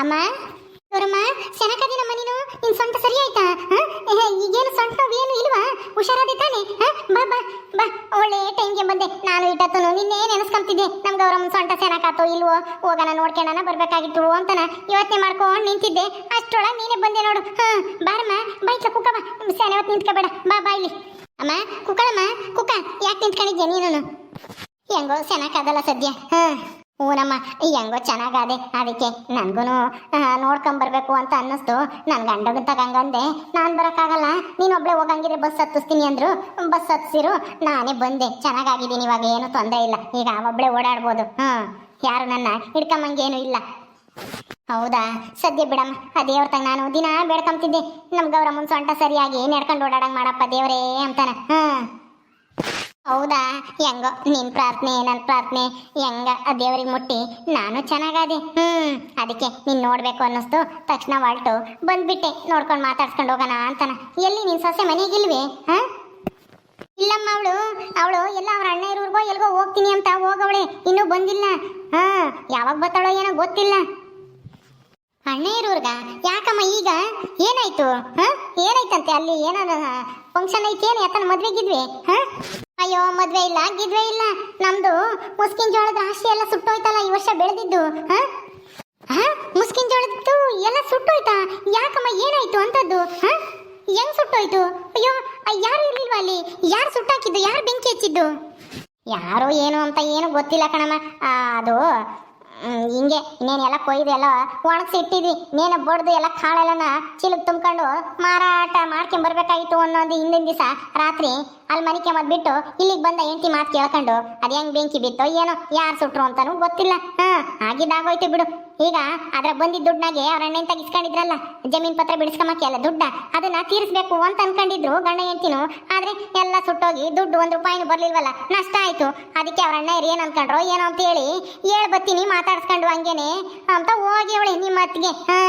ಅಮ್ಮ ಅವರಮ್ಮ ಶನಕದಿನಮ್ಮ ನೀನು, ನಿನ್ ಸೊಂಟ ಸರಿ ಆಯ್ತಾ ಈಗೇನು ಸೊಂಟ ಏನು ಇಲ್ವಾ? ಹುಷಾರಾದೆ ತಾನೆ? ಬಾ ಬಾ ಬಾ. ಒಳ್ಳೆ ಟೈಮ್ಗೆ ಬಂದೆ. ನಾನು ಇಟ್ಟತ್ತನು, ನಿನ್ನೆ ನೆನೆಸ್ಕೊಂತಿದ್ದೆ ನಮ್ ಗೌರಮ್ಮ ಸೊಂಟ ಚೆನ್ನಾಗಾತು ಇಲ್ವೋ? ಹೋಗೋಣ ನೋಡ್ಕೊಳ್ಳೋಣ ಬರ್ಬೇಕಾಗಿತ್ತು ಅಂತನ. ಇವತ್ತೇ ಮಾಡ್ಕೊಂಡು ನಿಂತಿದ್ದೆ. ಅಷ್ಟೊಳ ನೀನೇ ಬಂದೆ ನೋಡು. ಹ, ಬಾರಮ್ಮ ಬೈಕ್ಲ ಕುಕ್ಕ ಬಾ. ಸೆನೆ ಹೊತ್ತು ನಿಂತ್ಕೋಬೇಡ. ಬಾ ಬಾ ಇಲ್ಲಿ. ಅಮ್ಮ ಕುಕ್ಕಳಮ್ಮ ಕುಕ್ಕ ಯಾಕೆ ನಿಂತ್ಕೊಂಡಿದ್ಯಾ ನೀನು ಹೆಂಗೋ ಚೆನ್ನಾಗದಲ್ಲ ಸದ್ಯ. ಹಾ. ಹೂನಮ್ಮ ಹೆಂಗೋ ಚೆನ್ನಾಗಾದೆ, ಅದಕ್ಕೆ ನನಗೂ ನೋಡ್ಕೊಂಬರ್ಬೇಕು ಅಂತ ಅನ್ನಿಸ್ತು. ನನ್ನ ಗಂಡಗ ತಗಂಗಂದೆ ನಾನು ಬರೋಕ್ಕಾಗಲ್ಲ, ನೀನೊಬ್ಳೆ ಹೋಗಂಗಿದ್ರೆ ಬಸ್ ಹತ್ತಿಸ್ತೀನಿ ಅಂದ್ರು, ಬಸ್ ಹತ್ತಿಸಿರು ನಾನೇ ಬಂದೆ. ಚೆನ್ನಾಗಾಗಿದ್ದೀನಿ, ಇವಾಗ ಏನು ತೊಂದರೆ ಇಲ್ಲ. ಈಗ ಒಬ್ಳೆ ಓಡಾಡ್ಬೋದು. ಹಾಂ ಯಾರು ನನ್ನ ಹಿಡ್ಕೊಂಬಂಗೇನು ಇಲ್ಲ. ಹೌದಾ? ಸದ್ಯ ಬಿಡಮ್ಮ, ಆ ದೇವ್ರ ತಂಗ ನಾನು ದಿನ ಬೇಡ್ಕೊಂತಿದ್ದೆ ನಮ್ಮ ಗೌರಮ್ಮನ ಸೊಂಟ ಸರಿಯಾಗಿ ನಡ್ಕೊಂಡು ಓಡಾಡಂಗ್ ಮಾಡಪ್ಪ ದೇವರೇ ಅಂತಾನೆ. ಹಾಂ ಹೌದಾ? ಹೆಂಗೋ, ನಿನ್ ಪ್ರಾರ್ಥನೆ ನನ್ನ ಪ್ರಾರ್ಥನೆ, ಹೆಂಗ? ದೇವರಿಗೆ ಮುಟ್ಟಿ. ನಾನು ಚೆನ್ನಾಗಾದೆ. ಹ್ಮ್, ಅದಕ್ಕೆ ನೀನ್ ನೋಡ್ಬೇಕು ಅನ್ನಿಸ್ತು. ತಕ್ಷಣ ಹೊರಟು ಬಂದ್ಬಿಟ್ಟೆ. ನೋಡ್ಕೊಂಡು ಮಾತಾಡ್ಸ್ಕೊಂಡು ಹೋಗೋಣ ಅಂತಾನ. ಎಲ್ಲಿ ನೀನ್ ಸೊಸೆ ಮನೆಗಿಲ್ವೇ? ಹ? ಇಲ್ಲಮ್ಮ ಅವಳು. ಅವಳು ಎಲ್ಲ ಅವ್ರ ಅಣ್ಣ ಇರೋರ್ಗೋ ಎಲ್ಗೋ ಹೋಗ್ತೀನಿ ಅಂತ ಹೋಗವಳೆ. ಇನ್ನೂ ಬಂದಿಲ್ಲ. ಹಾ, ಯಾವಾಗ ಬರ್ತಾಳೋ ಏನೋ ಗೊತ್ತಿಲ್ಲ. ಅಣ್ಣ ಇರೋರ್ಗ? ಯಾಕಮ್ಮ ಈಗ? ಏನಾಯ್ತು? ಹ? ಏನಾಯ್ತಂತೆ ಅಲ್ಲಿ? ಏನಾದ? ಫಂಕ್ಷನ್ ಐತೇನು? ಯಾಕಂದ್ರೆ ಮದ್ವೆಗಿದ್ವಿ? ಹ? ಅಯ್ಯೋ, ಮದ್ವೆ ಇಲ್ಲ, ಗಿದ್ವೆ ಇಲ್ಲ. ನಮ್ದು ಮುಸ್ಕಿನ್ ಜೋಳದ ರಾಶಿ ಎಲ್ಲ ಸುಟ್ಟೋಯ್ತಲ್ಲ, ಈ ವರ್ಷ ಬೆಳೆದಿದ್ದು ಮುಸ್ಕಿನ್ ಜೋಳದ್ದು ಎಲ್ಲ ಸುಟ್ಟೋಯ್ತಾ? ಯಾಕಮ್ಮ ಏನಾಯ್ತು ಅಂತದ್ದು ಹೆಂಗ್ ಸುಟ್ಟೋಯ್ತು? ಅಯ್ಯೋ ಯಾರು ಇರ್ಲಿಲ್ವಾ ಅಲ್ಲಿ? ಯಾರು ಸುಟ್ಟಾಕಿದ್ದು? ಯಾರು ಬೆಂಕಿ ಹಚ್ಚಿದ್ದು? ಯಾರೋ ಏನು ಅಂತ ಏನು ಗೊತ್ತಿಲ್ಲ ಕಣಮ್ಮ. ಅದು ಹಿಂಗೆ, ಇನ್ನೇನು ಎಲ್ಲ ಕೊಯ್ದು ಎಲ್ಲ ಒಣಗಿಸಿ ಇಟ್ಟಿದ್ವಿ ಇನ್ನೇನು ಬಡ್ದು ಎಲ್ಲ ಕಾಳೆಲ್ಲನ ಚೀಲಕ್ಕೆ ತುಂಬ್ಕೊಂಡು ಮಾರಾಟ ಮಾಡ್ಕೊಂಬರ್ಬೇಕಾಗಿತ್ತು ಅನ್ನೋದು ಹಿಂದಿನ ದಿವಸ ರಾತ್ರಿ. ಅಲ್ಲಿ ಮನಿಕೆ ಬಿಟ್ಟು ಇಲ್ಲಿಗೆ ಬಂದ ಹೆಂಡತಿ ಮಾತು ಕೇಳ್ಕೊಂಡು, ಅದು ಹೆಂಗೆ ಬೆಂಕಿ ಬಿತ್ತೋ, ಏನೋ, ಯಾರು ಸುಟ್ರು ಅಂತಾನೂ ಗೊತ್ತಿಲ್ಲ. ಹಾ, ಆಗಿದ್ದಾಗೋಯ್ತು ಬಿಡು. ಈಗ ಅದ್ರ ಬಂದಿದ್ದ ದುಡ್ಡಾಗೆ ಅವ್ರ ಅಣ್ಣನ ತಗಿಸ್ಕೊಂಡಿದ್ರಲ್ಲ, ಜಮೀನ್ ಪತ್ರ ಬಿಡಿಸ್ಕೊಂಬಕ್ಕೆ ಅಲ್ಲ ದುಡ್ಡ, ಅದನ್ನ ತೀರಿಸ್ಬೇಕು ಅಂತ ಅನ್ಕೊಂಡಿದ್ರು ಗಂಡ ಹೆಂಡ್ತಿನು. ಆದ್ರೆ ಎಲ್ಲ ಸುಟ್ಟೋಗಿ ದುಡ್ಡು ಒಂದ್ ರೂಪಾಯಿನೂ ಬರ್ಲಿಲ್ವಲ್ಲ, ನಷ್ಟ ಆಯ್ತು. ಅದಕ್ಕೆ ಅವ್ರ ಅಣ್ಣ ಏನ್ ಅನ್ಕೊಂಡ್ರು ಏನೋ ಅಂತ ಹೇಳಿ ಹೇಳ್ ಬತ್ತೀನಿ, ಮಾತಾಡ್ಸ್ಕೊಂಡು ಹಂಗೇನೆ ಅಂತ ಹೋಗಿ ಅವಳಿ ನಿಮ್ಮ ಅತ್ತಿಗೆ. ಹಾ.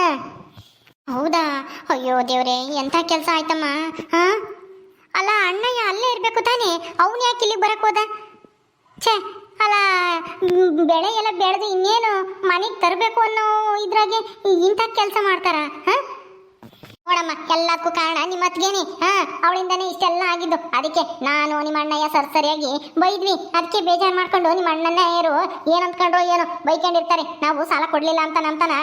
ಹೌದಾ? ಅಯ್ಯೋ ದೇವ್ರೆ ಎಂತ ಕೆಲಸ ಆಯ್ತಮ್ಮ, ಹಾ? ಅಲ್ಲ ಅಣ್ಣಯ್ಯ ಅಲ್ಲೇ ಇರಬೇಕು ತಾನೇ, ಅವನು ಯಾಕೆ ಇಲ್ಲಿಗೆ ಬರಕ್ ಹೋದ? ಛೇ ಮ್, ಬೆಳೆ ಎಲ್ಲ ಬೆಳೆದು ಇನ್ನೇನು ಮನೆಗೆ ತರಬೇಕು ಅನ್ನೋ ಇದ್ರಾಗೆ ಇಂಥ ಕೆಲಸ ಮಾಡ್ತಾರ ನೋಡಮ್ಮ ಎಲ್ಲಕ್ಕೂ ಕಾರಣ ನಿಮ್ಮ ಅತ್ತಿಗೆನೆ ಹಾ? ಅವಳಿಂದಾನೆ ಇಷ್ಟೆಲ್ಲ ಆಗಿದ್ದು. ಅದಕ್ಕೆ ನಾನು ನಿಮ್ಮ ಅಣ್ಣಯ್ಯ ಸರ್ ಸರಿಯಾಗಿ ಬೈದ್ವಿ. ಅದಕ್ಕೆ ಬೇಜಾರು ಮಾಡ್ಕೊಂಡು ನಿಮ್ಮ ಅಣ್ಣನ ಯಾರು ಅಂದ್ಕೊಂಡ್ರು ಏನು? ಏನೋ ಬೈಕೊಂಡಿರ್ತಾರೆ. ನಾವು ಸಾಲ ಕೊಡ್ಲಿಲ್ಲ ಅಂತ ನಂತನ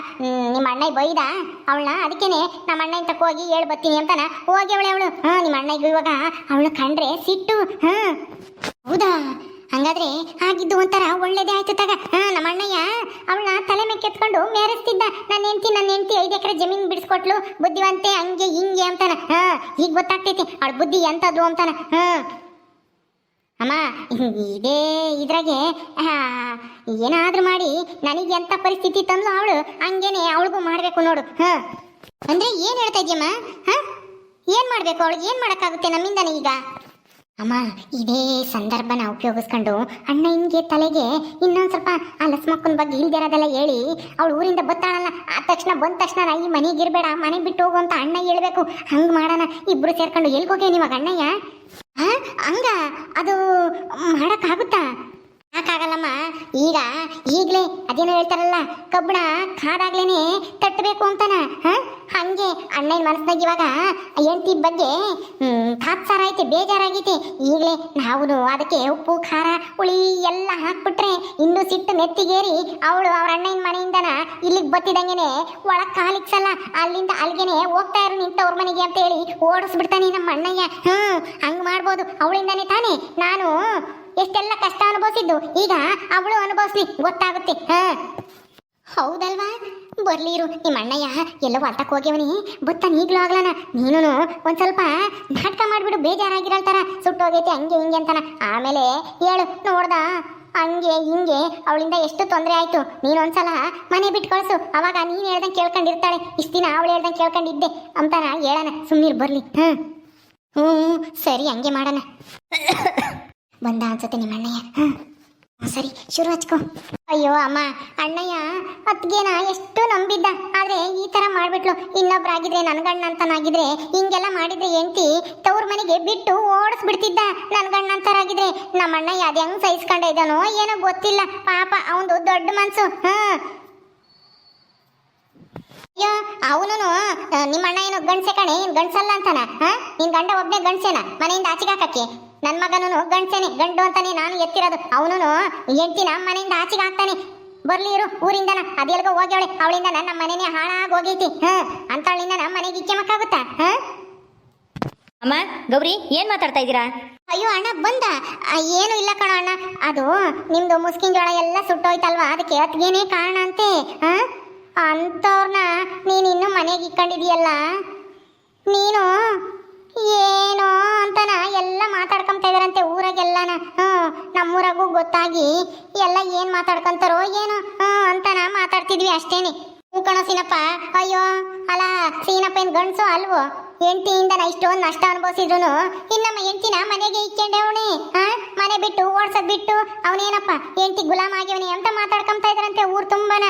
ನಿಮ್ಮ ಅಣ್ಣ ಬೈದ? ಅವಳನ್ನ ಅದಕ್ಕೇನೆ ನಮ್ಮ ಅಣ್ಣ ಇಂತ ಹೋಗಿ ಹೇಳಿ ಬರ್ತೀನಿ ಅಂತಾನ? ಹೋಗಿ ಅವಳು ಅವಳು. ಹಾ ನಿಮ್ಮ ಅಣ್ಣಗೂ ಇವಾಗ ಅವಳು ಕಂಡ್ರೆ ಸಿಟ್ಟು ಹಾ? ಹೌದಾ? ಹಂಗಾದ್ರೆ ಆಗಿದ್ದು ಒಂಥರ ಒಳ್ಳೇದೇ ಆಯ್ತು ತಗ. ನಮ್ಮ ಅಣ್ಣಯ್ಯ ಅವಳನ್ನ ತಲೆ ಮೇಲೆ ಕೆತ್ಕೊಂಡು ಮೇರೆಸ್ತಿದ್ದ. ನನ್ನ ಹೆಂಡತಿ ನನ್ನ ಹೆಂಡತಿ ಐದು ಎಕರೆ ಜಮೀನು ಬಿಡಿಸ್ಕೊಟ್ಲು. ಬುದ್ಧಿವಂತೆ ಹಂಗೆ ಹಿಂಗೆ ಅಂತಾನ. ಹಾ ಈಗ ಗೊತ್ತಾಗ್ತೈತಿ. ಅವಳ ಬುದ್ಧಿ ಎಂತದು ಅಂತಾನ. ಹಾ. ಅಮ್ಮ, ಇದೇ ಇದ್ರಾಗೆ ಏನಾದ್ರೂ ಮಾಡಿ ನನಗೆ ಎಂಥ ಪರಿಸ್ಥಿತಿ ತಂದ್ಲು ಅವಳು, ಹಂಗೇನೆ ಅವಳಿಗೂ ಮಾಡಬೇಕು ನೋಡು. ಹ. ಅಂದ್ರೆ ಏನು ಹೇಳ್ತಾ ಇದೆಯಮ್ಮ ಹ? ಏನು ಮಾಡಬೇಕು ಅವಳಿಗೆ? ಏನು ಮಾಡೋಕ್ಕಾಗುತ್ತೆ ನಮ್ಮಿಂದನೇ ಈಗ? ಅಮ್ಮ, ಇದೇ ಸಂದರ್ಭನ ಉಪಯೋಗಿಸ್ಕೊಂಡು ಅಣ್ಣ ಹಿಂಗೆ ತಲೆಗೆ ಇನ್ನೊಂದು ಸ್ವಲ್ಪ ಆ ಲಸ್ಮಕ್ಕನ ಬಗ್ಗೆ ಇಲ್ದಿರೋದೆಲ್ಲ ಹೇಳಿ, ಅವಳು ಊರಿಂದ ಬತ್ತಾಳಲ್ಲ ಆ ತಕ್ಷಣ ಬಂದ ತಕ್ಷಣ ನಾ ಈ ಮನೆಗೆ ಇರಬೇಡ, ಮನೆ ಬಿಟ್ಟು ಹೋಗು ಅಂತ ಅಣ್ಣ ಹೇಳ್ಬೇಕು. ಹಂಗ್ ಮಾಡೋಣ, ಇಬ್ರು ಸೇರ್ಕೊಂಡು ಎಲ್ಗೋಗೇ ಇವಾಗ ಅಣ್ಣಯ್ಯ ಹಂಗ? ಅದು ಮಾಡಕ್ಕಾಗುತ್ತಾ? ಯಾಕಾಗಲ್ಲಮ್ಮ? ಈಗ, ಈಗಲೇ ಅದೇನೋ ಹೇಳ್ತಾರಲ್ಲ ಕಬ್ಬಣ ಕಾದಾಗ್ಲೇನೆ ತಟ್ಟಬೇಕು ಅಂತಾನ? ಹಂಗೆ ಅಣ್ಣನ ಮನಸ್ನಾಗ ಇವಾಗ ಹೆಂಡತಿ ಬಗ್ಗೆ ತಾತ್ಸಾರ ಐತೆ, ಬೇಜಾರಾಗೈತೆ. ಈಗಲೇ ನಾವು ಅದಕ್ಕೆ ಉಪ್ಪು, ಖಾರ, ಹುಳಿ ಎಲ್ಲ ಹಾಕ್ಬಿಟ್ರೆ ಇನ್ನು ಸಿಟ್ಟು ಮೆತ್ತಿಗೇರಿ ಅವಳು ಅವ್ರ ಅಣ್ಣನ ಮನೆಯಿಂದನ ಇಲ್ಲಿಗೆ ಬತ್ತಿದಂಗೆನೆ ಒಳಗೆ ಕಾಲಿಕ್ಸಲ್ಲ ಅಲ್ಲಿಂದ ಅಲ್ಲಿಗೆನೆ ಹೋಗ್ತಾ ಇರು ನಿಂತವ್ರ ಮನೆಗೆ ಅಂತ ಹೇಳಿ ಓಡಿಸ್ಬಿಡ್ತಾನೆ ನಮ್ಮ ಅಣ್ಣಯ್ಯ ಹ್ಞೂ ಹಂಗೆ ಮಾಡ್ಬೋದು, ಅವಳಿಂದಾನೆ ತಾನೇ. ನಾನು ಎಷ್ಟೆಲ್ಲ ಕಷ್ಟ ಅನುಭವಿಸಿದ್ದು, ಈಗ ಅವಳು ಅನುಭವಿಸ್ಲಿ, ಗೊತ್ತಾಗುತ್ತೆ, ಹಾ. ಹೌದಲ್ವಾ? ಬರ್ಲಿರು ನಿಮ್ಮ ಅಣ್ಣಯ್ಯ ಎಲ್ಲ ಹೊರ್ತಕ್ಕೆ ಹೋಗ್ಯವನಿ, ಬುತ್ತ ನೀಗ್ಲೂ ಆಗ್ಲಾನ. ನೀನು ಒಂದ್ ಸ್ವಲ್ಪ ನಾಟಕ ಮಾಡ್ಬಿಡು, ಬೇಜಾರಾಗಿರಲ್ತಾರ ಸುಟ್ಟು ಸುಟ್ಟೋಗೈತೆ, ಹಂಗೆ ಹಿಂಗೆ ಅಂತಾನ. ಆಮೇಲೆ ಹೇಳು, ನೋಡ್ದ? ಹಂಗೆ ಹಿಂಗೆ ಅವಳಿಂದ ಎಷ್ಟು ತೊಂದರೆ ಆಯ್ತು? ನೀನೊಂದ್ಸಲ ಮನೆ ಬಿಟ್ಟು ಕಳಿಸು, ಅವಾಗ ನೀನು ಹೇಳ್ದಂಗೆ ಕೇಳ್ಕೊಂಡಿರ್ತಾಳೆ. ಇಷ್ಟು ದಿನ ಅವಳು ಹೇಳ್ದಂಗೆ ಕೇಳ್ಕೊಂಡಿದ್ದೆ ಅಂತಾನ ಹೇಳಣ. ಸುಮ್ಮನೆ ಬರ್ಲಿ ಹ್ಮ್ ಹ್ಞೂ ಸರಿ, ಹಂಗೆ ಮಾಡೋಣ. ಬಂದ ಅನ್ಸುತ್ತೆ ನಿಮ್ಮ ಅಣ್ಣಯ್ಯ ಸರಿ, ಶುರು ಹಚ್ಕೋ. ಅಯ್ಯೋ, ಅಮ್ಮ, ಅಣ್ಣಯ್ಯ ಅತ್ಗೆನ ಎಷ್ಟು ನಂಬಿದ್ದ. ಆದ್ರೆ ಈ ತರ ಮಾಡ್ಬಿಟ್ಲು. ಇನ್ನೊಬ್ರಾಗಿದ್ರೆ ನನ್ಗಣ್ಣ ಅಂತನಾಗಿದ್ರೆ ಹಿಂಗೆಲ್ಲ ಮಾಡಿದ್ರೆ ಹೆಂಡ್ತಿ ತವ್ರ ಮನೆಗೆ ಬಿಟ್ಟು ಓಡಿಸ್ಬಿಡ್ತಿದ್ದ ನನ್ಗಣ್ಣ ಅಂತರಾಗಿದ್ರೆ ನಮ್ಮ ಅಣ್ಣಯ್ಯ ಅದ್ ಹೆಂಗ್ ಸಹಿಸ್ಕೊಂಡ ಇದ್ದಾನೋ ಏನೋ ಗೊತ್ತಿಲ್ಲ. ಪಾಪ ಅವನು ದೊಡ್ಡ ಮನ್ಸು. ಅಯ್ಯೋ ಅವನು ನಿಮ್ಮ ಅಣ್ಣ ಏನು ಗಂಡ್ಸೆ ಕಣೆ. ಏನ್ ಗಂಡ್ಸಲ್ಲ ಅಂತಾನ? ಹಾ? ನಿನ್ ಗಂಡ ಒಬ್ಬನೇ ಗಂಡ್ಸೇನ? ಮನೆಯಿಂದ ಆಚೆಗೆ ಹಾಕಕ್ಕೆ? ನನ್ ಮಗನೂ ಗಂಡ್ಸೇನೆ ಗಂಡು ಅಂತಾನೆ ನಾನು ಎತ್ತಿರೋದು. ಅವನು ನಮ್ಮ ಮನೆಯಿಂದ ಆಚೆಗೆ ಹಾಕ್ತಾನೆ ಬರ್ಲಿ ಇರು ಊರಿಂದನ. ಅದೆಲ್ಗೋ ಹೋಗ್ಯವಳೆ. ಅವಳಿಂದ ನಮ್ಮ ಮನೆನೇ ಹಾಳಾಗಿ ಹೋಗೈತಿ. ಹ ಅಂತವಳಿಂದ ನಮ್ಮ ಮನೆಗೆ ಇಕ್ಕೆ ಮಕ್ಕಾಗುತ್ತಾ? ಹ? ಅಮ್ಮ ಗೌರಿ ಏನ್ ಮಾತಾಡ್ತಾ ಇದ್ದೀರಾ? ಅಯ್ಯೋ ಅಣ್ಣ ಬಂದ. ಏನು ಇಲ್ಲ ಕಣ ಅಣ್ಣ. ಅದು ನಿಮ್ದು ಮುಸ್ಕಿನ ಜೋಳ ಎಲ್ಲ ಸುಟ್ಟೋಯ್ತಲ್ವಾ? ಅದಕ್ಕೆ ಅತ್ಗೇನೆ ಕಾರಣ ಅಂತೆ? ಅಂತವ್ರನ್ನ ನೀನಿನ್ನು ನೀನು ಇನ್ನೂ ಮನೆಗೆ ಇಕ್ಕೊಂಡಿದೀಯಲ್ಲ ನೀನು ಗೊತ್ತಾಗಿ ಎಲ್ಲ ಏನ್ ಮಾತಾಡ್ಕೊಂತಾರೋ ಏನೋ ಅಂತ ನಾ ಮಾತಾಡ್ತಿದ್ವಿ ಅಷ್ಟೇನೆ. ಕಣೋ ಸೀನಪ್ಪ, ಅಯ್ಯೋ ಅಲ್ಲ ಸೀನಪ್ಪ ಏನ್ ಗಂಡ್ಸು ಅಲ್ವೋ? ಹೆಂಡತಿಯಿಂದ ನಾ ಇಷ್ಟೊಂದು ನಷ್ಟ ಅನುಭವಿಸಿದ್ರು ಇನ್ನಮ್ಮ ಹೆಂಡತಿನ ಮನೆಗೆ ಇಕ್ಕೊಂಡೆ ಅವಣೆ ಮನೆ ಬಿಟ್ಟು, ಓಡ್ಸೋದು ಬಿಟ್ಟು, ಅವನೇನಪ್ಪ, ಹೆಂಡತಿ ಗುಲಾಮ್ ಆಗ್ಯವನೇ ಅಂತ ಮಾತಾಡ್ಕೊಂತ ಇದ್ರಂತೆ ಊರ್ ತುಂಬಾನ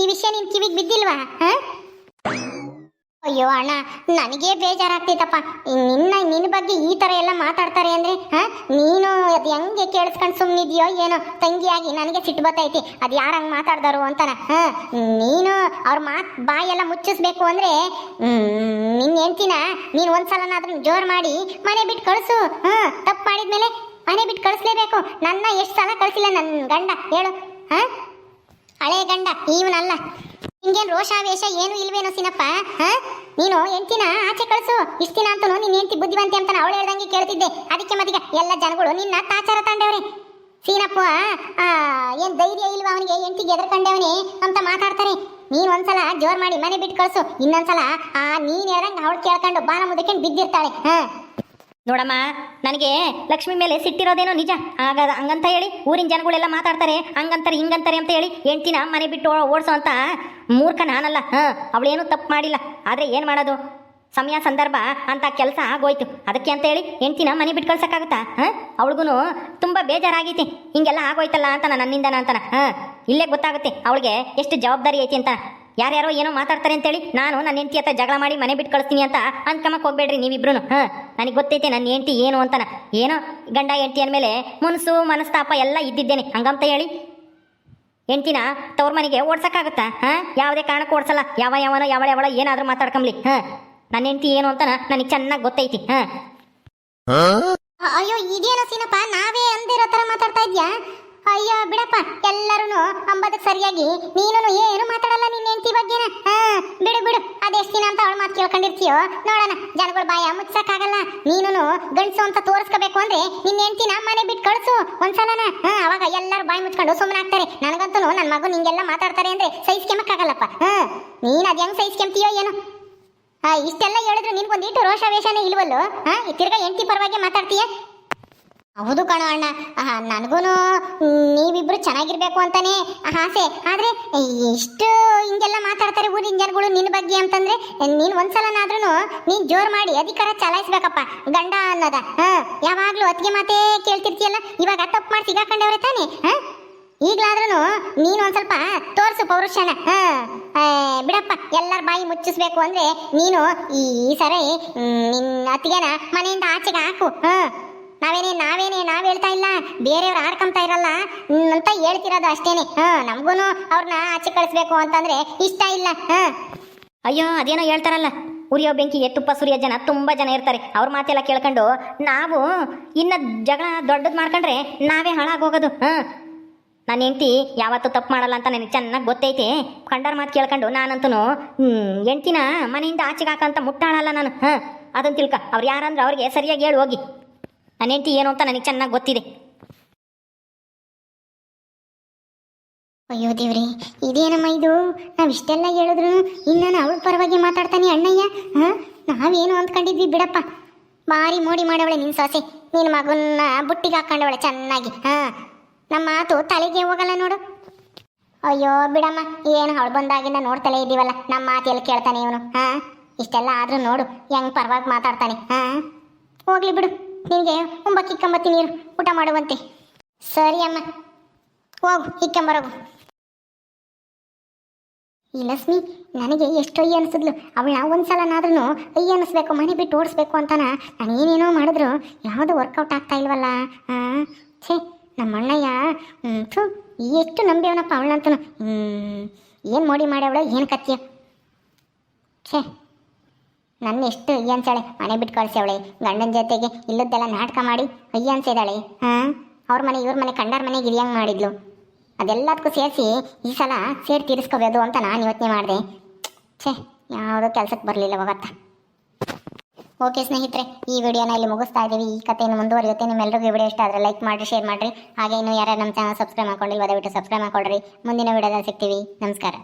ಈ ವಿಷಯ ನಿನ್ ಕಿವಿಗ್ ಬಿದ್ದಿಲ್ವಾ ಹಾ ಅಯ್ಯೋ ಅಣ್ಣ, ನನಗೇ ಬೇಜಾರಾಗ್ತೈತಪ್ಪ. ನಿನ್ನ ನಿನ್ನ ಬಗ್ಗೆ ಈ ಥರ ಎಲ್ಲ ಮಾತಾಡ್ತಾರೆ ಅಂದ್ರೆ, ಹಾ? ನೀನು ಅದು ಹೆಂಗೆ ಕೇಳಿಸ್ಕೊಂಡು ಸುಮ್ಮನಿದ್ಯೋ ಏನೋ, ತಂಗಿಯಾಗಿ ನನಗೆ ಸಿಟ್ಟು ಬತ್ತೈತಿ ಅದು ಯಾರು ಹಂಗೆ ಮಾತಾಡ್ದಾರು ಅಂತಾನ, ಹಾಂ? ನೀನು ಅವ್ರ ಮಾತ್ ಬಾಯೆಲ್ಲ ಮುಚ್ಚಿಸ್ಬೇಕು ಅಂದ್ರೆ ನಿನ್ನ ಹೆಂಡ್ತಿನ ನೀನು ಒಂದ್ಸಲನಾದ್ರೂ ಜೋರು ಮಾಡಿ ಮನೆ ಬಿಟ್ಟು ಕಳಿಸು, ಹಾ? ತಪ್ಪು ಮಾಡಿದ್ಮೇಲೆ ಮನೆ ಬಿಟ್ಟು ಕಳಿಸ್ಲೇಬೇಕು. ನನ್ನ ಎಷ್ಟು ಸಲ ಕಳಿಸಿಲ್ಲ ನನ್ನ ಗಂಡ, ಹೇಳು, ಹಾ? ಹಳೆ ಗಂಡ, ಇವನಲ್ಲ. ನಿಂಗೇನ್ ರೋಷಾವೇಶ ಏನು ಇಲ್ವೇನೋ ಸಿನಪ್ಪ ನೀನು ಹೆಂಡ್ತಿನ? ಆಚೆ ಕಳಿಸು. ಇಷ್ಟ ದಿನ ಅಂತೂ ನಿನ್ನ ಬುದ್ಧಿವಂತಿ ಅಂತ ಅವಳು ಹೇಳ್ದಂಗೆ ಕೇಳ್ತಿದ್ದೆ. ಅದಕ್ಕೆ ಮತ್ತೀಗ ಎಲ್ಲ ಜನಗಳು ನಿನ್ನ ತಾಚಾರ ತಂಡವ್ರೆ ಸೀನಪ್ಪ ಏನ್ ಧೈರ್ಯ ಇಲ್ವಾ ಅವನಿಗೆ? ಹೆಂಡತಿಗೆ ಎದ್ರಕಂಡವನೇ ಅಂತ ಮಾತಾಡ್ತಾರೆ. ನೀನ್ ಒಂದ್ಸಲ ಜೋರ್ ಮಾಡಿ ಮನೆ ಬಿಟ್ಟು ಕಳ್ಸು. ಇನ್ನೊಂದ್ಸಲ ಆ ನೀನ್ ಹೇಳ್ದಂಗೆ ಅವಳು ಕೇಳ್ಕೊಂಡು ಬಾಲ ಮುದಕೊಂಡು ಬಿದ್ದಿರ್ತಾಳೆ, ಹ? ನೋಡಮ್ಮ, ನನಗೆ ಲಕ್ಷ್ಮಿ ಮೇಲೆ ಸಿಟ್ಟಿರೋದೇನೋ ನಿಜ. ಆಗ ಹಂಗಂತ ಹೇಳಿ ಊರಿನ ಜನಗಳೆಲ್ಲ ಮಾತಾಡ್ತಾರೆ, ಹಂಗಂತಾರೆ, ಹಿಂಗಂತಾರೆ ಅಂತ ಹೇಳಿ ಹೆಂಡ್ತಿನ ಮನೆ ಬಿಟ್ಟು ಓಡಿಸೋ ಅಂತ ಮೂರ್ಖ ನಾನಲ್ಲ. ಹಾಂ, ಅವಳೇನು ತಪ್ಪು ಮಾಡಿಲ್ಲ. ಆದರೆ ಏನು ಮಾಡೋದು? ಸಮಯ, ಸಂದರ್ಭ ಅಂತ ಕೆಲಸ ಆಗೋಯ್ತು. ಅದಕ್ಕೆ ಅಂತ ಹೇಳಿ ಹೆಂಡ್ತಿನ ಮನೆ ಬಿಟ್ಟು ಕಳ್ಸೋಕ್ಕಾಗುತ್ತಾ? ಹಾಂ ಅವಳಿಗೂ ತುಂಬ ಬೇಜಾರಾಗೈತಿ. ಹಿಂಗೆಲ್ಲ ಆಗೋಯ್ತಲ್ಲ ಅಂತ ನನ್ನಿಂದನ ಅಂತಾನ. ಹಾಂ, ಇಲ್ಲೇ ಗೊತ್ತಾಗುತ್ತೆ ಅವಳಿಗೆ ಎಷ್ಟು ಜವಾಬ್ದಾರಿ ಐತಿ ಅಂತ. ಯಾರ್ಯಾರೋ ಏನೋ ಮಾತಾಡ್ತಾರೆ ಅಂತೇಳಿ ನಾನು ನನ್ನ ಹೆಂಡತಿ ಹತ್ರ ಜಗಳ ಮಾಡಿ ಮನೆ ಬಿಟ್ಟು ಕಳಿಸ್ತೀನಿ ಅಂತ ಅನ್ಕಮಕ್ಕೆ ಹೋಗ್ಬೇಡ್ರಿ ನೀವಿಬ್ರು ಹಾಂ ನನಗೆ ಗೊತ್ತೈತೆ ನನ್ನ ಹೆಂಡತಿ ಏನು ಅಂತಾನ. ಏನೋ ಗಂಡ ಹೆಂಡತಿ ಅಂದಮೇಲೆ ಮುನ್ಸು ಮನಸ್ತಾಪ ಎಲ್ಲ ಇದ್ದಿದ್ದೇನೆ. ಹಂಗಂತ ಹೇಳಿ ಹೆಂಡ್ತಿನ ತವ್ರ ಮನೆಗೆ ಓಡ್ಸಕ್ಕಾಗುತ್ತಾ? ಹಾಂ ಯಾವುದೇ ಕಾರಣಕ್ಕೂ ಓಡಿಸಲ್ಲ. ಯಾವ ಯಾವನೋ ಯಾವಳ ಯಾವಳ ಏನಾದರೂ ಮಾತಾಡ್ಕೊಂಬ್ಲಿ. ಹಾಂ ನನ್ನ ಹೆಂಡತಿ ಏನು ಅಂತ ನನಗೆ ಚೆನ್ನಾಗಿ ಗೊತ್ತೈತಿ. ಹಾಂ. ಅಯ್ಯೋ ಇದೇನೋ ಸೀನಪ್ಪ ನಾವೇ ಅಂದಿರೋ ಥರ ಮಾತಾಡ್ತಾ ಇದ್ಯಾ? ಅಯ್ಯೋ, ಬಿಡಪ್ಪ. ಎಲ್ಲರೂ ಅಂಬದಕ್ಕೆ ಸರಿಯಾಗಿ ನೀನು ಏನು ಮಾತಾಡಲ್ಲ ನಿನ್ನ ಹೆಂಡತಿ ಬಗ್ಗೆನ? ಹಾ, ಬಿಡು ಬಿಡು. ಅದೆಷ್ಟು ದಿನ ಅಂತ ಅವಳ ಮಾತು ಕೇಳ್ಕೊಂಡಿರ್ತೀಯೋ? ನೋಡೋಣ. ಜನಗಳ ಬಾಯ ಮುಚ್ಚಕ್ಕಾಗಲ್ಲ ನೀನು ಗಂಡಸು ಅಂತ ತೋರಿಸ್ಕೋಬೇಕು ಅಂದ್ರೆ ನಿನ್ನ ಹೆಂಡತಿನ ಮನೆ ಬಿಟ್ಟು ಕಳ್ಸು ಒಂದ್ಸಲನ. ಹಾ, ಅವಾಗ ಎಲ್ಲರೂ ಬಾಯಿ ಮುಚ್ಕೊಂಡು ಸುಮ್ಮನೆ ಆಗ್ತಾರೆ ನನಗಂತೂ ನನ್ನ ಮಗು ನಿಂಗೆಲ್ಲ ಮಾತಾಡ್ತಾರೆ ಅಂದ್ರೆ ಸಹಿಸ್ಕೆಮಕ್ಕಾಗಲ್ಲಪ್ಪ. ಹಾ, ನೀನು ಅದು ಹೆಂಗೆ ಸಹಿಸ್ಕೆಂತೀಯೋ ಏನು? ಇಷ್ಟೆಲ್ಲ ಹೇಳಿದ್ರು ನಿನ್ಗೊಂದಿಟ್ಟು ರೋಷಾವೇಶನೇ ಇಲ್ವಲ್ಲೋ? ಹಾ ತಿರ್ಗಾ ಹೆಂಡತಿ ಪರವಾಗಿ ಮಾತಾಡ್ತೀಯ? ಹೌದು ಕಣೋ ಅಣ್ಣ. ನನಗೂನು ನೀವಿಬ್ರು ಚೆನ್ನಾಗಿರ್ಬೇಕು ಅಂತಾನೆ ಆಸೆ. ಆದ್ರೆ ಎಷ್ಟು ಹಿಂಗೆಲ್ಲ ಮಾತಾಡ್ತಾರೆ ಊರಿನ ಜನಗಳು ನಿನ್ನ ಬಗ್ಗೆ ಅಂತಂದ್ರೆ, ನೀನು ಒಂದ್ಸಲನಾದ್ರೂ ನೀನು ಜೋರು ಮಾಡಿ ಅಧಿಕಾರ ಚಲಾಯಿಸ್ಬೇಕಪ್ಪ, ಗಂಡ ಅನ್ನೋದ. ಹಾಂ, ಯಾವಾಗಲೂ ಅತ್ತಿಗೆ ಮಾತೇ ಕೇಳ್ತಿರ್ತೀಯಲ್ಲ, ಇವಾಗ ತಪ್ಪು ಮಾಡಿ ಸಿಗಾಕೊಂಡವ್ರೆ ತಾನೆ, ಹಾ? ಈಗಲಾದ್ರೂ ನೀನು ಒಂದು ಸ್ವಲ್ಪ ತೋರಿಸು ಪೌರುಷನ ಬಿಡಪ್ಪ, ಎಲ್ಲರ ಬಾಯಿ ಮುಚ್ಚಿಸ್ಬೇಕು ಅಂದ್ರೆ ನೀನು ಈ ಸರಿ ನಿನ್ನ ಅತ್ತಿಗೆನ ಮನೆಯಿಂದ ಆಚೆಗೆ ಹಾಕು, ಹಾ? ನಾವೇನೇ ನಾವೇನೇ, ನಾವು ಹೇಳ್ತಾ ಇಲ್ಲ. ಬೇರೆಯವ್ರು ಆಡ್ಕೊಂತಾ ಇರಲ್ಲ. ಅಂತ ಹೇಳ್ತಿರೋದು ಅಷ್ಟೇನೆ. ಹಾ ನಮಗೂ ಅವ್ರನ್ನ ಆಚೆ ಕಳಿಸ್ಬೇಕು ಅಂತಂದ್ರೆ ಇಷ್ಟ ಇಲ್ಲ. ಹಾ. ಅಯ್ಯೋ, ಅದೇನೋ ಹೇಳ್ತಾರಲ್ಲ. ಉರಿಯೋ ಬೆಂಕಿಗೆ ತುಪ್ಪ ಸುರಿಯೋ ಜನ ತುಂಬ ಜನ ಇರ್ತಾರೆ. ಅವ್ರ ಮಾತೆಲ್ಲ ಕೇಳ್ಕೊಂಡು ನಾವು ಇನ್ನು ಜಗಳ ದೊಡ್ಡದು ಮಾಡ್ಕೊಂಡ್ರೆ ನಾವೇ ಹಾಳಾಗೋಗೋದು. ಹಾಂ. ನನ್ನ ಹೆಂಡ್ತಿ ಯಾವತ್ತೂ ತಪ್ಪು ಮಾಡಲ್ಲ ಅಂತ ನನಗೆ ಚೆನ್ನಾಗಿ ಗೊತ್ತೈತೆ. ಕಂಡರ ಮಾತು ಕೇಳ್ಕೊಂಡು ನಾನಂತೂ ಹೆಂಡ್ತಿನ ಮನೆಯಿಂದ ಆಚೆಗೆ ಹಾಕಂತ ಮುಟ್ಟಾಳಲ್ಲ ನಾನು. ಹಾಂ. ಅದನ್ನು ತಿಳ್ಕ. ಅವ್ರು ಯಾರಂದ್ರೆ ಅವ್ರಿಗೆ ಸರಿಯಾಗಿ ಹೇಳಿ ಹೋಗಿ. ನನ್ನ ಏನು ಅಂತ ನನಗೆ ಚೆನ್ನಾಗಿ ಗೊತ್ತಿದೆ. ಅಯ್ಯೋ ದೇವ್ರಿ, ಇದೇನಮ್ಮ ಇದು? ನಾವು ಇಷ್ಟೆಲ್ಲ ಹೇಳಿದ್ರು ನಾನು ಅವಳ ಪರವಾಗಿ ಮಾತಾಡ್ತಾನೆ ಅಣ್ಣಯ್ಯ? ಹಾ? ನಾವೇನು ಅಂದ್ಕೊಂಡಿದ್ವಿ ಬಿಡಪ್ಪ. ಭಾರಿ ಮೋಡಿ ಮಾಡವಳೆ ನಿನ್ನ ಸೊಸೆ. ನಿನ್ನ ಮಗನ್ನ ಬುಟ್ಟಿಗೆ ಹಾಕೊಂಡವಳೆ ಚೆನ್ನಾಗಿ. ಹಾ? ನಮ್ಮ ಮಾತು ತಲೆಗೆ ಹೋಗಲ್ಲ ನೋಡು. ಅಯ್ಯೋ ಬಿಡಮ್ಮ, ಏನು ಅವಳು ಬಂದಾಗಿಂದ ನೋಡ್ತಲೇ ಇದ್ದೀವಲ್ಲ, ನಮ್ಮ ಮಾತು ಎಲ್ಲಿ ಕೇಳ್ತಾನೆ ಇವನು? ಹಾ? ಇಷ್ಟೆಲ್ಲ ಆದರೂ ನೋಡು, ಹೆಂಗೆ ಪರವಾಗಿ ಮಾತಾಡ್ತಾನೆ. ಹಾಂ? ಹೋಗ್ಲಿ ಬಿಡು. ನಿನಗೆ ಒಂಬಕ್ಕೆ ಇಕ್ಕಂಬತ್ತಿ ನೀರು ಊಟ ಮಾಡುವಂತೆ. ಸರಿ ಅಮ್ಮ. ಹೋಗು ಇಕ್ಕಂಬರೋಗು ಈ ಲಕ್ಷ್ಮಿ ನನಗೆ ಎಷ್ಟು ಅಯ್ಯ ಅನಿಸಿದ್ಲು. ಅವಳನ್ನ ಒಂದ್ಸಲನಾದ್ರೂ ಅಯ್ಯ ಅನ್ನಿಸ್ಬೇಕು ಮನೆ ಬಿಟ್ಟು ಓಡಿಸ್ಬೇಕು ಅಂತಾನ. ನಾನು ಏನೇನೋ ಮಾಡಿದ್ರು, ಯಾವುದು ವರ್ಕೌಟ್ ಆಗ್ತಾ ಇಲ್ವಲ್ಲ? ಛೇ ನಮ್ಮ ಅಣ್ಣಯ್ಯ ಥು, ಎಷ್ಟು ನಂಬಿಯವನಪ್ಪ ಅವಳಂತನು. ಏನು ಮೋಡಿ ಮಾಡ್ಯವಳು, ಏನು ಕತ್ತಿಯ ಛೇ. ನನ್ನ ಎಷ್ಟು ಅನ್ಸಾಳೆ ಮನೆ ಬಿಟ್ಟು ಕಳ್ಸವಳೆ ಗಂಡನ ಜೊತೆಗೆ ಇಲ್ಲದ್ದೆಲ್ಲ ನಾಟಕ ಮಾಡಿ ಅಯ್ಯ ಅನ್ಸಿದಾಳೆ. ಹಾಂ? ಅವ್ರ ಮನೆ, ಇವ್ರ ಮನೆ ಕಂಡಾರ ಮನೆಗೆ ಇರಿಯಂಗೆ ಮಾಡಿದ್ಲು? ಅದೆಲ್ಲದಕ್ಕೂ ಸೇರಿಸಿ ಈ ಸಲ ಸೇರಿ ತೀರಿಸ್ಕೋಬೋದು ಅಂತ ನಾನು ಯೋಚನೆ ಮಾಡಿದೆ. ಛೇ, ಯಾವುದೋ ಕೆಲಸಕ್ಕೆ ಬರಲಿಲ್ಲ ಹೋಗತ್ತ ಓಕೆ ಸ್ನೇಹಿತರೆ, ಈ ವಿಡಿಯೋನ ಇಲ್ಲಿ ಮುಗಿಸ್ತಾ ಇದ್ದೀವಿ ಈ ಕಥೆಯನ್ನು ಮುಂದುವರಿಯುತ್ತೆ. ನಿಮ್ಮೆಲ್ಲರಿಗೂ ವಿಡಿಯೋ ಇಷ್ಟ ಆದರೆ ಲೈಕ್ ಮಾಡಿರಿ, ಶೇರ್ ಮಾಡಿರಿ. ಹಾಗೆ ಇನ್ನು ಯಾರ್ಯಾರು ನಮ್ಮ ಚಾನಲ್ ಸಬ್ಸ್ಕ್ರೈಬ್ ಮಾಡ್ಕೊಂಡಿಲ್ಲ ದಯವಿಟ್ಟು ಸಬ್ಸ್ಕ್ರೈಬ್ ಮಾಡ್ಕೊಳ್ರಿ. ಮುಂದಿನ ವಿಡಿಯೋದಲ್ಲಿ ಸಿಗ್ತೀವಿ. ನಮಸ್ಕಾರ.